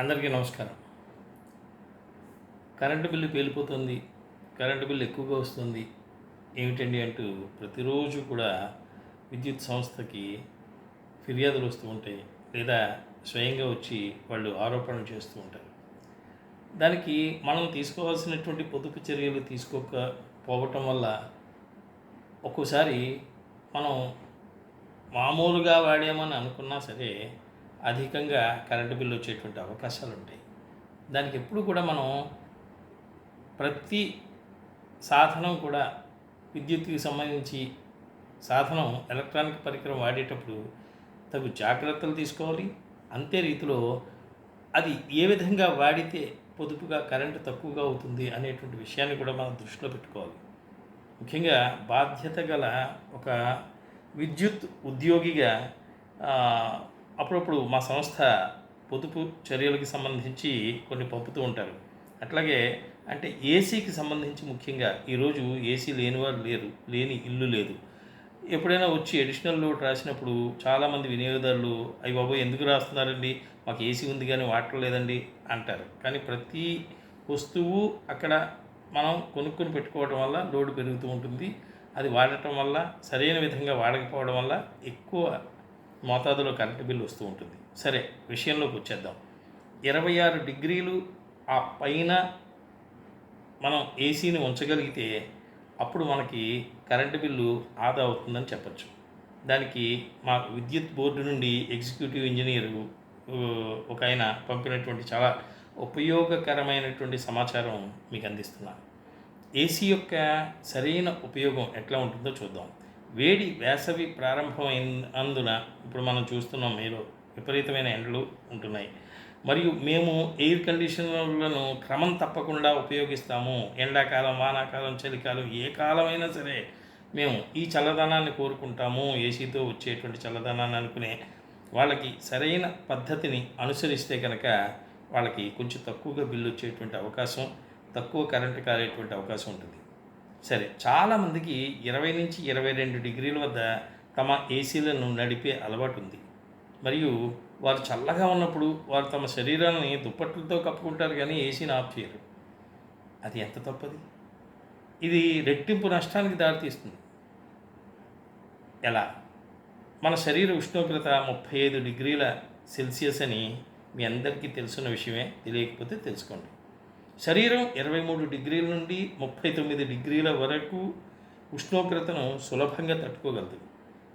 అందరికీ నమస్కారం. Current bill పేలిపోతుంది కరెంటు బిల్లు ఎక్కువగా వస్తుంది ఏమిటండి అంటూ ప్రతిరోజు కూడా విద్యుత్ సంస్థకి ఫిర్యాదులు వస్తూ ఉంటాయి లేదా స్వయంగా వచ్చి వాళ్ళు ఆరోపణలు చేస్తూ ఉంటారు. దానికి మనం తీసుకోవాల్సినటువంటి పొదుపు చర్యలు తీసుకోకపోవటం వల్ల ఒక్కోసారి మనం మామూలుగా వాడామని అనుకున్నా సరే అధికంగా కరెంటు బిల్లు వచ్చేటువంటి అవకాశాలు ఉంటాయి. దానికి ఎప్పుడు కూడా మనం ప్రతి సాధనం కూడా విద్యుత్కి సంబంధించి సాధనం ఎలక్ట్రానిక్ పరికరం వాడేటప్పుడు తగు జాగ్రత్తలు తీసుకోవాలి. అంతే రీతిలో అది ఏ విధంగా వాడితే పొదుపుగా కరెంటు తక్కువగా అవుతుంది అనేటువంటి విషయాన్ని కూడా మనం దృష్టిలో పెట్టుకోవాలి. ముఖ్యంగా బాధ్యత గల ఒక విద్యుత్ ఉద్యోగిగా అప్పుడప్పుడు మా సంస్థ పొదుపు చర్యలకు సంబంధించి కొన్ని పంపుతూ ఉంటారు. అట్లాగే అంటే ఏసీకి సంబంధించి ముఖ్యంగా ఈరోజు ఏసీ లేని వారు లేరు లేని ఇల్లు లేదు. ఎప్పుడైనా వచ్చి అడిషనల్ లోడ్ రాసినప్పుడు చాలామంది వినియోగదారులు అయ్యి బాబు ఎందుకు రాస్తున్నారండి? మాకు ఏసీ ఉంది కానీ వాడలేదండి అంటారు. కానీ ప్రతి వస్తువు అక్కడ మనం కొనుక్కొని పెట్టుకోవడం వల్ల లోడ్ పెరుగుతూ ఉంటుంది. అది వాడటం వల్ల సరైన విధంగా వాడకపోవడం వల్ల ఎక్కువ మోతాదులో కరెంటు బిల్లు వస్తూ ఉంటుంది. సరే విషయంలోకి వచ్చేద్దాం. ఇరవై ఆరు డిగ్రీలు ఆ పైన మనం ఏసీని ఉంచగలిగితే అప్పుడు మనకి కరెంటు బిల్లు ఆదా అవుతుందని చెప్పచ్చు. దానికి మా విద్యుత్ బోర్డు నుండి ఎగ్జిక్యూటివ్ ఇంజనీరు ఒక ఆయన పంపినటువంటి చాలా ఉపయోగకరమైనటువంటి సమాచారం మీకు అందిస్తున్నాను ఏసీ యొక్క సరైన ఉపయోగం ఎట్లా ఉంటుందో చూద్దాం. వేడి వేసవి ప్రారంభమైనందున ఇప్పుడు మనం చూస్తున్నాం మీరు విపరీతమైన ఎండలు ఉంటున్నాయి. మరియు మేము ఎయిర్ కండిషనర్లను క్రమం తప్పకుండా ఉపయోగిస్తాము. ఎండాకాలం వానాకాలం చలికాలం ఏ కాలమైనా సరే మేము ఈ చల్లదనాన్ని కోరుకుంటాము. ఏసీతో వచ్చేటువంటి చల్లదనాన్ని అనుకునే వాళ్ళకి సరైన పద్ధతిని అనుసరిస్తే కనుక వాళ్ళకి కొంచెం తక్కువగా బిల్లు వచ్చేటువంటి అవకాశం తక్కువ కరెంటు కాలేటువంటి అవకాశం ఉంటుంది. సరే చాలామందికి ఇరవై నుంచి ఇరవై రెండు డిగ్రీల వద్ద తమ ఏసీలను నడిపే అలవాటు ఉంది మరియు వారు చల్లగా ఉన్నప్పుడు వారు తమ శరీరాన్ని దుప్పట్లతో కప్పుకుంటారు కానీ ఏసీని ఆఫ్ చేయరు. అది ఎంత తప్పది? ఇది రెట్టింపు నష్టానికి దారితీస్తుంది. ఎలా? మన శరీర ఉష్ణోగ్రత ముప్పై ఐదు డిగ్రీల సెల్సియస్ అని మీ అందరికీ తెలుసున్న విషయమే. తెలియకపోతే తెలుసుకోండి. శరీరం ఇరవై మూడు డిగ్రీల నుండి ముప్పై తొమ్మిది డిగ్రీల వరకు ఉష్ణోగ్రతను సులభంగా తట్టుకోగలదు.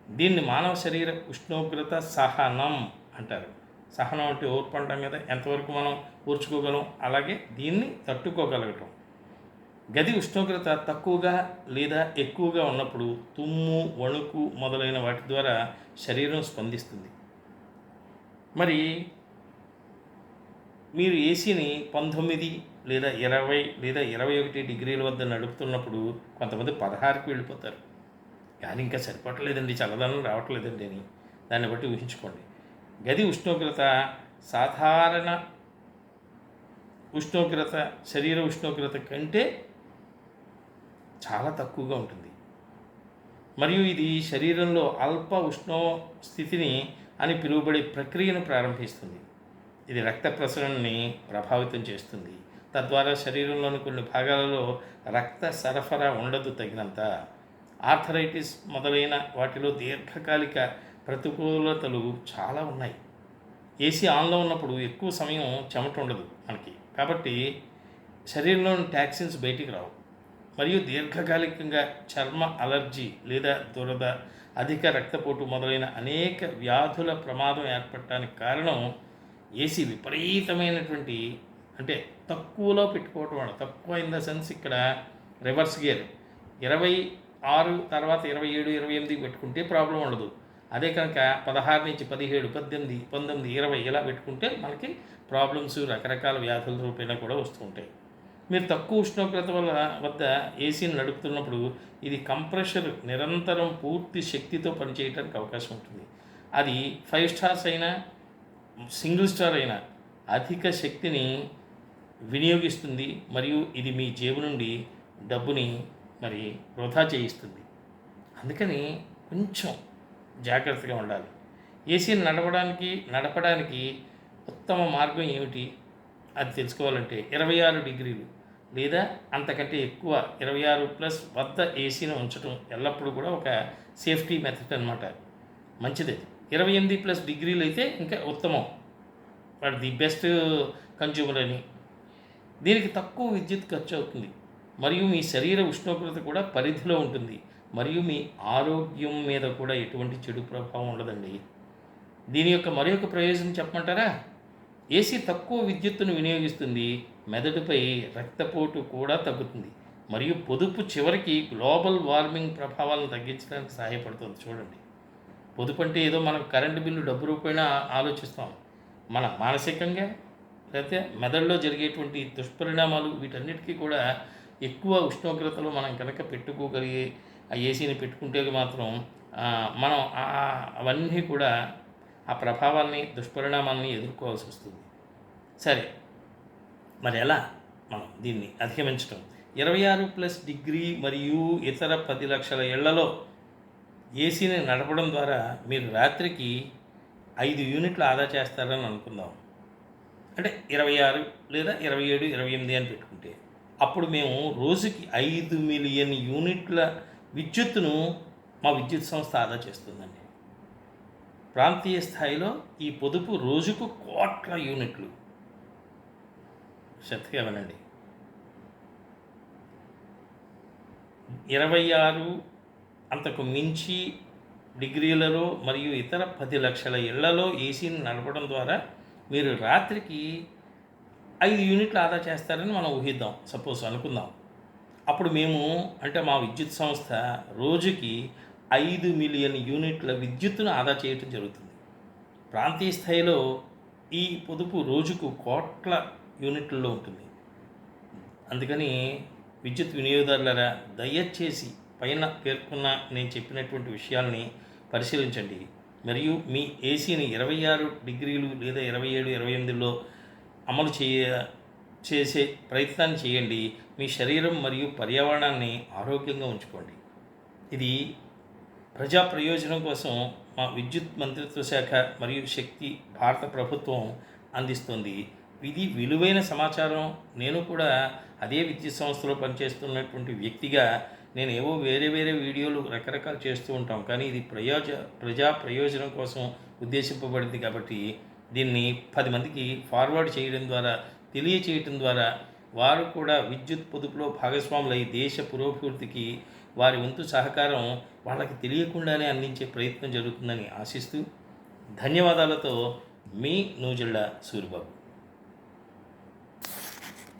దీన్ని మానవ శరీర ఉష్ణోగ్రత సహనం అంటారు. సహనం అంటే ఓర్పు అంటాం కదా ఎంతవరకు మనం ఓర్చుకోగలం అలాగే దీన్ని తట్టుకోగలగటం. గది ఉష్ణోగ్రత తక్కువగా లేదా ఎక్కువగా ఉన్నప్పుడు తుమ్ము వణుకు మొదలైన వాటి ద్వారా శరీరం స్పందిస్తుంది. మరి మీరు ఏసీని పంతొమ్మిది లేదా ఇరవై లేదా ఇరవై ఒకటి డిగ్రీల వద్ద నడుపుతున్నప్పుడు కొంతమంది పదహారుకి వెళ్ళిపోతారు. కానీ ఇంకా సరిపడలేదండి చల్లదనం రావట్లేదండి అని. దాన్ని బట్టి ఊహించుకోండి. గది ఉష్ణోగ్రత సాధారణ ఉష్ణోగ్రత శరీర ఉష్ణోగ్రత కంటే చాలా తక్కువగా ఉంటుంది. మరియు ఇది శరీరంలో అల్ప ఉష్ణో స్థితిని అని పిలువబడే ప్రక్రియను ప్రారంభిస్తుంది. ఇది రక్త ప్రసరణని ప్రభావితం చేస్తుంది. తద్వారా శరీరంలోని కొన్ని భాగాలలో రక్త సరఫరా ఉండదు తగినంత. ఆర్థరైటిస్ మొదలైన వాటిలో దీర్ఘకాలిక ప్రతికూలతలు చాలా ఉన్నాయి. ఏసీ ఆన్లో ఉన్నప్పుడు ఎక్కువ సమయం చెమట ఉండదు మనకి. కాబట్టి శరీరంలోని టాక్సిన్స్ బయటికి రావు. మరియు దీర్ఘకాలికంగా చర్మ అలర్జీ లేదా దురద అధిక రక్తపోటు మొదలైన అనేక వ్యాధుల ప్రమాదం ఏర్పడటానికి కారణం ఏసీ విపరీతమైనటువంటి అంటే తక్కువలో పెట్టుకోవటం వల్ల తక్కువ ఇన్ ద సెన్స్ ఇక్కడ రివర్స్ గేర్. ఇరవై ఆరు తర్వాత ఇరవై ఏడు ఇరవై ఎనిమిది పెట్టుకుంటే ప్రాబ్లం ఉండదు. అదే కనుక పదహారు నుంచి పదిహేడు పద్దెనిమిది పంతొమ్మిది ఇరవై ఇలా పెట్టుకుంటే మనకి ప్రాబ్లమ్స్ రకరకాల వ్యాధుల రూపేణా కూడా వస్తూ ఉంటాయి. మీరు తక్కువ ఉష్ణోగ్రత వల్ల వద్ద ఏసీని నడుపుతున్నప్పుడు ఇది కంప్రెషర్ నిరంతరం పూర్తి శక్తితో పనిచేయడానికి అవకాశం ఉంటుంది. అది ఫైవ్ స్టార్స్ అయినా సింగిల్ స్టార్ అయిన అధిక శక్తిని వినియోగిస్తుంది మరియు ఇది మీ జేబు నుండి డబ్బుని మరి వృధా చేయిస్తుంది. అందుకని కొంచెం జాగ్రత్తగా ఉండాలి. ఏసీని నడవడానికి నడపడానికి ఉత్తమ మార్గం ఏమిటి? అది తెలుసుకోవాలంటే ఇరవై ఆరు డిగ్రీలు లేదా అంతకంటే ఎక్కువ ఇరవై ఆరు ప్లస్ వద్ద ఏసీని ఉంచడం ఎల్లప్పుడూ కూడా ఒక సేఫ్టీ మెథడ్ అనమాట మంచిది. ఇరవై ఎనిమిది ప్లస్ డిగ్రీలు అయితే ఇంకా ఉత్తమం. వాడు ది బెస్ట్ కన్జ్యూమర్ అని. దీనికి తక్కువ విద్యుత్ ఖర్చు అవుతుంది. మరియు మీ శరీర ఉష్ణోగ్రత కూడా పరిధిలో ఉంటుంది. మరియు మీ ఆరోగ్యం మీద కూడా ఎటువంటి చెడు ప్రభావం ఉండదండి. దీని యొక్క మరి ప్రయోజనం చెప్పమంటారా? ఏసీ తక్కువ విద్యుత్తును వినియోగిస్తుంది. మెదడుపై రక్తపోటు కూడా తగ్గుతుంది. మరియు పొదుపు చివరికి గ్లోబల్ వార్మింగ్ ప్రభావాలను తగ్గించడానికి సహాయపడుతుంది. చూడండి. పొదుపు అంటే ఏదో మనం కరెంటు బిల్లు డబ్బు రూపాయన ఆలోచిస్తాం. మన మానసికంగా లేకపోతే మెదడులో జరిగేటువంటి దుష్పరిణామాలు వీటన్నిటికీ కూడా ఎక్కువ ఉష్ణోగ్రతలు మనం కనుక పెట్టుకోగలిగి ఆ ఏసీని పెట్టుకుంటే మాత్రం మనం అవన్నీ కూడా ఆ ప్రభావాల్ని దుష్పరిణామాలని ఎదుర్కోవాల్సి వస్తుంది. సరే మరి ఎలా మనం దీన్ని అధిగమించడం ఇరవై ఆరు ప్లస్ డిగ్రీ మరియు ఇతర పది లక్షల ఇళ్ళలో ఏసీని నడపడం ద్వారా మీరు రాత్రికి ఐదు యూనిట్లు ఆదా చేస్తారని అనుకుందాం. అంటే ఇరవై ఆరు లేదా ఇరవై ఏడు ఇరవై ఎనిమిది అని పెట్టుకుంటే అప్పుడు మేము రోజుకి ఐదు మిలియన్ యూనిట్ల విద్యుత్తును మా విద్యుత్ సంస్థ ఆదా చేస్తుందండి. ప్రాంతీయ స్థాయిలో ఈ పొదుపు రోజుకు కోట్ల యూనిట్లు. శ్రద్ధగా వినండి. ఇరవై ఆరు అంతకు మించి డిగ్రీలలో మరియు ఇతర పది లక్షల ఇళ్ళలో ఏసీని నడపడం ద్వారా మీరు రాత్రికి ఐదు యూనిట్లు ఆదా చేస్తారని మనం ఊహిద్దాం. సపోజ్ అనుకుందాం. అప్పుడు మేము అంటే మా విద్యుత్ సంస్థ రోజుకి ఐదు మిలియన్ యూనిట్ల విద్యుత్తును ఆదా చేయటం జరుగుతుంది. ప్రాంతీయ స్థాయిలో ఈ పొదుపు రోజుకు కోట్ల యూనిట్లలో ఉంటుంది. అందుకని విద్యుత్ వినియోగదారులరా దయచేసి పైన పేర్కొన్న నేను చెప్పినటువంటి విషయాల్ని పరిశీలించండి. మరియు మీ ఏసీని ఇరవై ఆరు డిగ్రీలు లేదా ఇరవై ఏడు ఇరవై ఎనిమిదిలో అమలు చేయ చేసే ప్రయత్నాన్ని చేయండి. మీ శరీరం మరియు పర్యావరణాన్ని ఆరోగ్యంగా ఉంచుకోండి. ఇది ప్రజా ప్రయోజనం కోసం మా విద్యుత్ మంత్రిత్వ శాఖ మరియు శక్తి భారత ప్రభుత్వం అందిస్తుంది. ఇది విలువైన సమాచారం. నేను కూడా అదే విద్యుత్ సంస్థలో పనిచేస్తున్నటువంటి వ్యక్తిగా నేను ఏవో వేరే వేరే వీడియోలు రకరకాలు చేస్తూ ఉంటాం. కానీ ఇది ప్రయోజ ప్రజా ప్రయోజనం కోసం ఉద్దేశింపబడింది కాబట్టి దీన్ని పది మందికి ఫార్వర్డ్ చేయడం ద్వారా తెలియచేయటం ద్వారా వారు కూడా విద్యుత్ పొదుపులో భాగస్వాములై దేశ పురోభివృద్ధికి వారి వంతు సహకారం వాళ్ళకి తెలియకుండానే అందించే ప్రయత్నం జరుగుతుందని ఆశిస్తూ ధన్యవాదాలతో మీ నూజిళ్ళ సూరిబాబు.